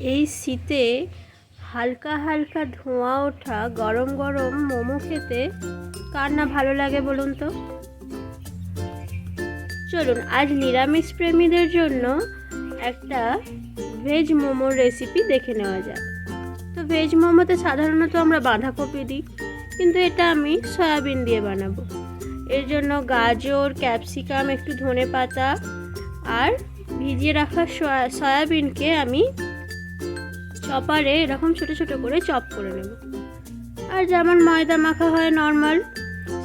এই শীতে হালকা হালকা ধোঁয়া ওঠা, গরম গরম মোমো খেতে কার না ভালো লাগে বলুন তো? চলুন, আজ নিরামিষ প্রেমীদের জন্য একটা ভেজ মোমোর রেসিপি দেখে নেওয়া যাক। তো ভেজ মোমোতে সাধারণত আমরা বাঁধাকপি দিই, কিন্তু এটা আমি সয়াবিন দিয়ে বানাবো। এর জন্য গাজর, ক্যাপসিকাম, একটু ধনে পাতা আর ভিজিয়ে রাখা সয়া- সয়াবিনকে আমি চপারে এরকম ছোট ছোট করে চপ করে নেব। আর যেমন ময়দা মাখা হয় নর্মাল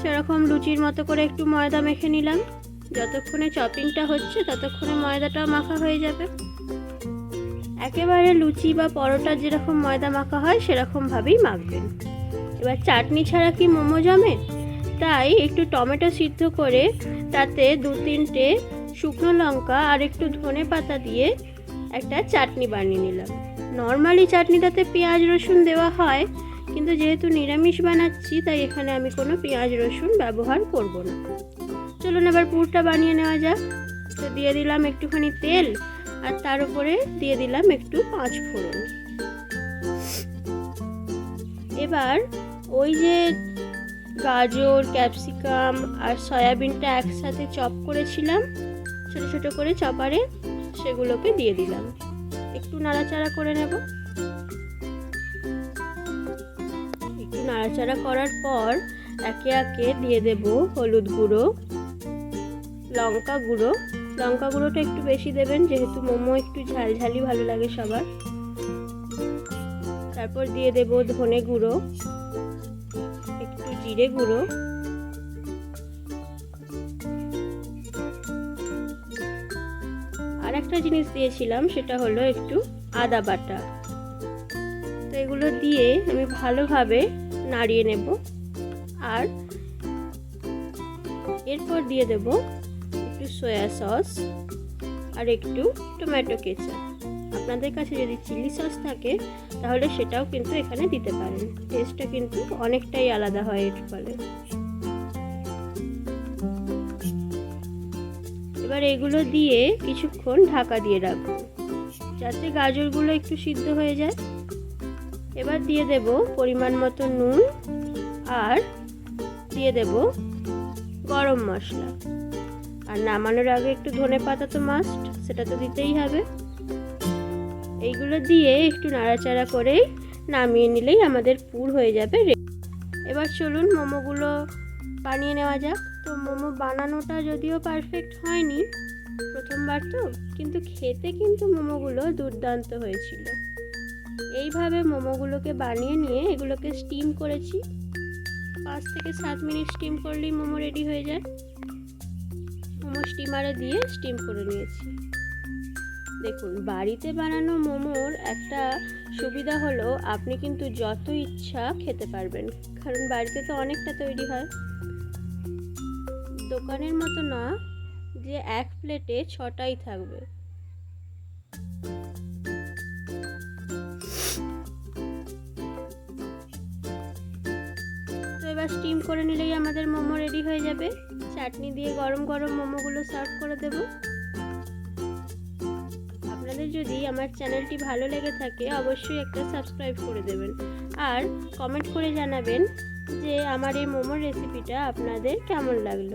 সেরকম লুচির মতো করে একটু ময়দা মেখে নিলাম। যতক্ষণে চপিংটা হচ্ছে, ততক্ষণে ময়দাটাও মাখা হয়ে যাবে। একেবারে লুচি বা পরোটা যেরকম ময়দা মাখা হয়, সেরকমভাবেই মাখবেন। এবার চাটনি ছাড়া কি মোমো জমে? তাই একটু টমেটো সিদ্ধ করে তাতে দু তিনটে শুকনো লঙ্কা আর একটু ধনে পাতা দিয়ে একটা চাটনি বানিয়ে নিলাম। নর্মালি চাটনিটাতে পেঁয়াজ, রসুন দেওয়া হয়, কিন্তু যেহেতু নিরামিষ বানাচ্ছি, তাই এখানে আমি কোনো পেঁয়াজ, রসুন ব্যবহার করব না। চলুন এবার পুরটা বানিয়ে নেওয়া যাক। তো দিয়ে দিলাম একটুখানি তেল, আর তার উপরে দিয়ে দিলাম একটু পাঁচ ফোড়ন। এবার ওই যে গাজর, ক্যাপসিকাম আর সয়াবিনটা একসাথে চপ করেছিলাম, ছোট ছোট করে চপারে সেগুলোকে দিয়ে দিলাম। একটু নাড়াচাড়া করে নেব। একটু নাড়াচাড়া করার পর একে একে দিয়ে দেব হলুদ গুঁড়ো, লঙ্কা গুঁড়ো। লঙ্কা গুঁড়োটা একটু বেশি দেবেন, যেহেতু মোমো একটু ঝালঝালি ভালো লাগে সবার। তারপর দিয়ে দেব ধনে গুঁড়ো, একটু জিরে গুঁড়ো। একটা জিনিস দিয়েছিলাম, সেটা হলো একটু আদা বাটা। তো এগুলো দিয়ে আমি ভালোভাবে নাড়িয়ে নেব আর এরপর দিয়ে দেব একটু সয়া সস আর একটু টমেটো কেচাপ। আপনাদের কাছে যদি চিলি সস থাকে, তাহলে সেটাও কিন্তু এখানে দিতে পারেন। টেস্টটা কিন্তু অনেকটাই আলাদা হয় এর ফলে। এবার এগুলো দিয়ে কিছুক্ষণ ঢাকা দিয়ে রাখব। যাতে গাজরগুলো একটু সিদ্ধ হয়ে যায়। এবার দিয়ে দেব পরিমাণ মতো নুন আর দিয়ে দেব গরম মশলা। আর নামানোর আগে একটু ধনে পাতা তো মাস্ট সেটা তো দিতেই হবে। এইগুলো দিয়ে একটু নাড়াচাড়া করেই নামিয়ে নিলেই আমাদের পুর হয়ে যাবে। এবার চলুন মোমোগুলো বানিয়ে নেওয়া যাক। তো মোমো বানানোটা যদিও পারফেক্ট হয়নি প্রথমবার তো, কিন্তু খেতে কিন্তু মোমোগুলো দুর্দান্ত হয়েছিল। এইভাবে মোমোগুলোকে বানিয়ে নিয়ে এগুলোকে স্টিম করেছি। পাঁচ থেকে সাত মিনিট স্টিম করলেই মোমো রেডি হয়ে যায়। মোমো স্টিমারে দিয়ে স্টিম করে নিয়েছি। দেখুন, বাড়িতে বানানো মোমোর একটা সুবিধা হলো, আপনি কিন্তু যত ইচ্ছা খেতে পারবেন। কারণ বাড়িতে তো অনেকটা তৈরি হয়। দোকানের মতো না, যে এক প্লেটে ছটাই থাকবে। তো এবার স্টিম করে নিলেই আমাদের মোমো রেডি হয়ে যাবে। চাটনি দিয়ে গরম গরম মোমোগুলো সার্ভ করে দেব। আপনাদের যদি আমার চ্যানেলটি ভালো লেগে থাকে, অবশ্যই একটা সাবস্ক্রাইব করে দেবেন। আর কমেন্ট করে জানাবেন যে আমার এই মোমোর রেসিপিটা আপনাদের কেমন লাগল?